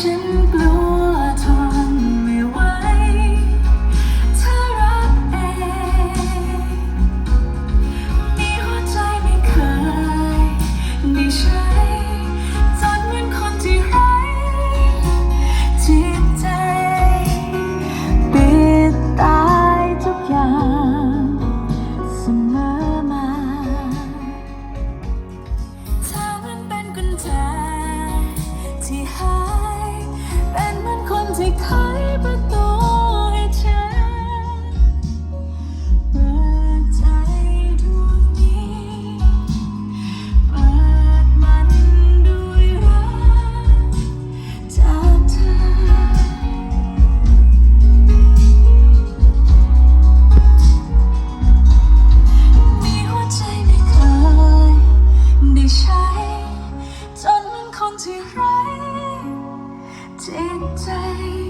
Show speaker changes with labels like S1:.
S1: ฉันกลัวทนไม่ไหวเธอรักเองมีหัวใจไม่เคยได้ใช้ ใจ